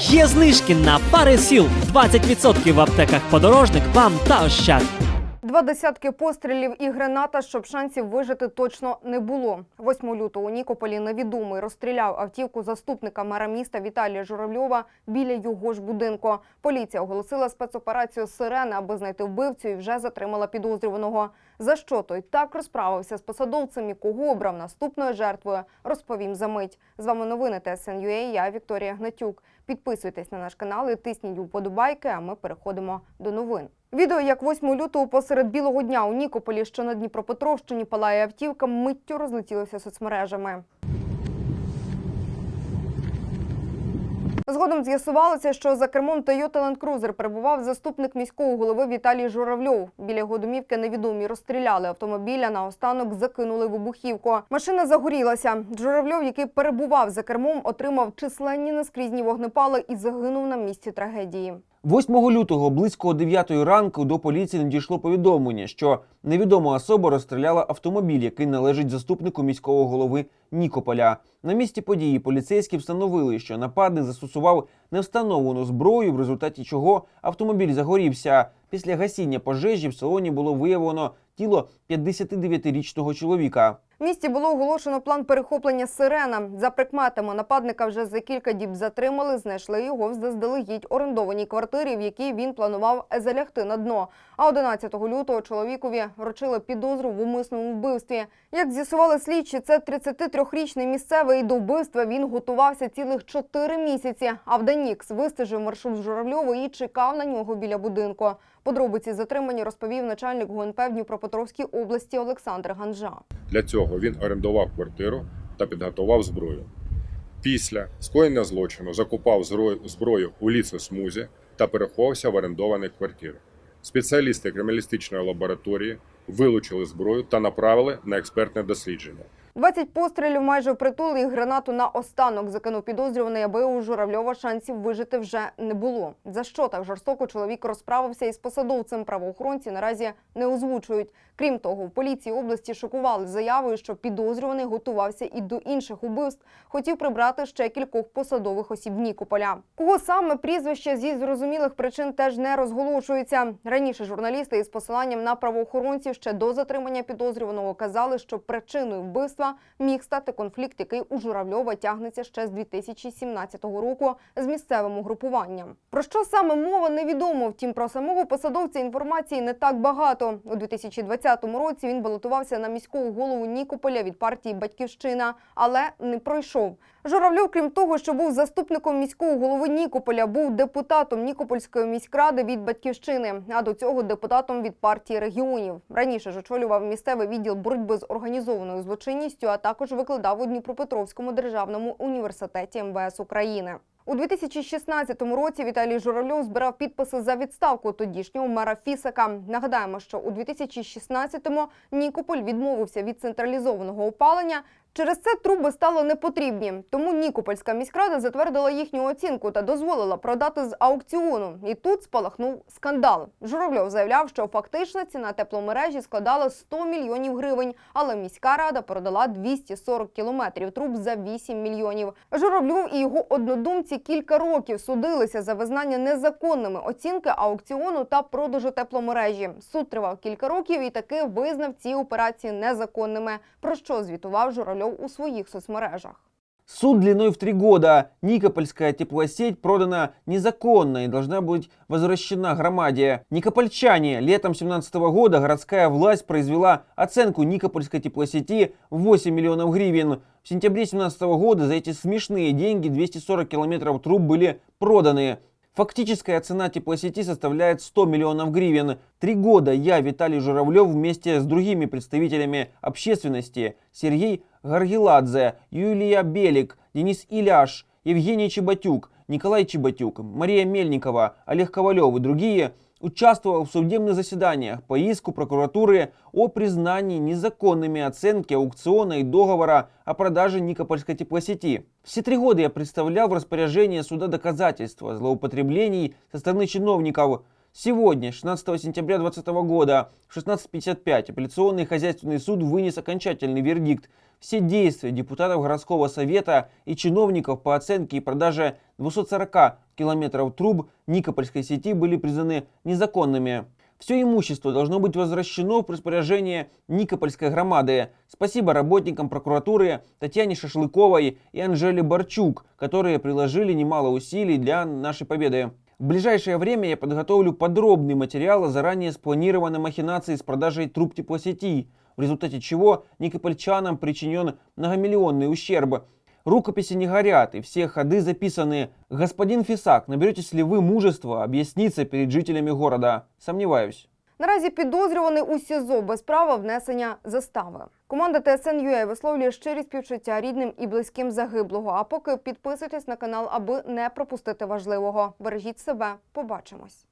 Є знижки на пари сіл 20% в аптеках подорожник, вам та ощад. Два десятки пострілів і граната, щоб шансів вижити точно не було. 8 лютого у Нікополі невідомий розстріляв автівку заступника мера міста Віталія Журавльова біля його ж будинку. Поліція оголосила спецоперацію «Сирена», аби знайти вбивцю і вже затримала підозрюваного. За що той так розправився з посадовцем і кого обрав наступною жертвою, розповім за мить. З вами новини ТСН.UA, я Вікторія Гнатюк. Підписуйтесь на наш канал і тисніть уподобайки, а ми переходимо до новин. Відео, як 8 лютого посеред білого дня у Нікополі, що на Дніпропетровщині палає автівка, миттю розлетілося соцмережами. Згодом з'ясувалося, що за кермом Toyota Land Cruiser перебував заступник міського голови Віталій Журавльов. Біля його домівки невідомі розстріляли автомобіля. Наостанок закинули вибухівку. Машина загорілася. Журавльов, який перебував за кермом, отримав численні наскрізні вогнепали і загинув на місці трагедії. 8 лютого близько 9 ранку до поліції надійшло повідомлення, що невідома особа розстріляла автомобіль, який належить заступнику міського голови Нікополя. На місці події поліцейські встановили, що нападник застосував невстановлену зброю, в результаті чого автомобіль загорівся. Після гасіння пожежі в салоні було виявлено тіло 59-річного чоловіка. В місті було оголошено план перехоплення сирена. За прикметами нападника вже за кілька діб затримали, знайшли його в заздалегідь орендованій квартирі, в якій він планував залягти на дно. А 11 лютого чоловікові вручили підозру в умисному вбивстві. Як з'ясували слідчі, це 33-річний місцевий і до вбивства він готувався цілих 4 місяці. А Вданікс вистежив маршрут Журавльова і чекав на нього біля будинку. Подробиці затримання розповів начальник ГУНП в Дніпропетровській області Олександр Ганжа. Для цього він орендував квартиру та підготував зброю. Після скоєння злочину закупав зброю- у лісосмузі та переховувався в орендованих квартирах. Спеціалісти криміналістичної лабораторії вилучили зброю та направили на експертне дослідження. 20 пострілів майже впритул і гранату на останок закинув підозрюваний, аби у Журавльова шансів вижити вже не було. За що так жорстоко чоловік розправився із посадовцем правоохоронці наразі не озвучують. Крім того, в поліції області шокували заявою, що підозрюваний готувався і до інших убивств. Хотів прибрати ще кількох посадових осіб Нікополя. Кого саме прізвище зі зрозумілих причин теж не розголошується. Раніше журналісти із посиланням на правоохоронців ще до затримання підозрюваного казали, що причиною вбивства міг стати конфлікт, який у Журавльова тягнеться ще з 2017 року з місцевим угрупуванням. Про що саме мова невідомо. Втім, про самого посадовця інформації не так багато. У 2020 році він балотувався на міського голову Нікополя від партії Батьківщина, але не пройшов. Журавльов, крім того, що був заступником міського голови Нікополя, був депутатом Нікопольської міськради від батьківщини, а до цього депутатом від партії регіонів. Раніше ж очолював місцевий відділ боротьби з організованою злочинністю, а також викладав у Дніпропетровському державному університеті МВС України. У 2016 році Віталій Журавльов збирав підписи за відставку тодішнього мера Фісака. Нагадаємо, що у 2016-му Нікополь відмовився від централізованого опалення. Через це труби стало непотрібні. Тому Нікопольська міськрада затвердила їхню оцінку та дозволила продати з аукціону. І тут спалахнув скандал. Журавльов заявляв, що фактична ціна тепломережі складала 100 мільйонів гривень, але міська рада продала 240 кілометрів труб за 8 мільйонів. Журавльов і його однодумці кілька років судилися за визнання незаконними оцінки аукціону та продажу тепломережі. Суд тривав кілька років і таки визнав ці операції незаконними. Про що звітував Журавльов у своїх соцмережах. Суд длиной в три года. Никопольская теплосеть продана незаконно и должна быть возвращена громаде. Никопольчане. Летом 2017 года городская власть произвела оценку Никопольской теплосети в 8 миллионов гривен. В сентябре 2017 года за эти смешные деньги 240 километров труб были проданы. Фактическая цена теплосети составляет 100 миллионов гривен. Три года я, Виталий Журавлев, вместе с другими представителями общественности, Сергей Гаргеладзе, Юлия Белик, Денис Иляш, Евгений Чеботюк, Николай Чеботюк, Мария Мельникова, Олег Ковалев и другие участвовал в судебных заседаниях по иску прокуратуры о признании незаконными оценки аукциона и договора о продаже Никопольской теплосети. Все три года я представлял в распоряжении суда доказательства злоупотреблений со стороны чиновников Сегодня, 16 сентября 2020 года, в 16.55 апелляционный хозяйственный суд вынес окончательный вердикт. Все действия депутатов городского совета и чиновников по оценке и продаже 240 километров труб Никопольской сети были признаны незаконными. Все имущество должно быть возвращено в распоряжение Никопольской громады. Спасибо работникам прокуратуры Татьяне Шашлыковой и Анжеле Борчук, которые приложили немало усилий для нашей победы. В ближайшее время я подготовлю подробный материал о заранее спланированной махинации с продажей труб теплосети, в результате чего никопольчанам причинен многомиллионный ущерб. Рукописи не горят, и все ходы записаны. Господин Фисак, наберетесь ли вы мужества объясниться перед жителями города? Сомневаюсь. Наразі підозрюваний у СІЗО без права внесення застави. Команда ТСН.UA висловлює щирі співчуття рідним і близьким загиблого. А поки підписуйтесь на канал, аби не пропустити важливого. Бережіть себе. Побачимось.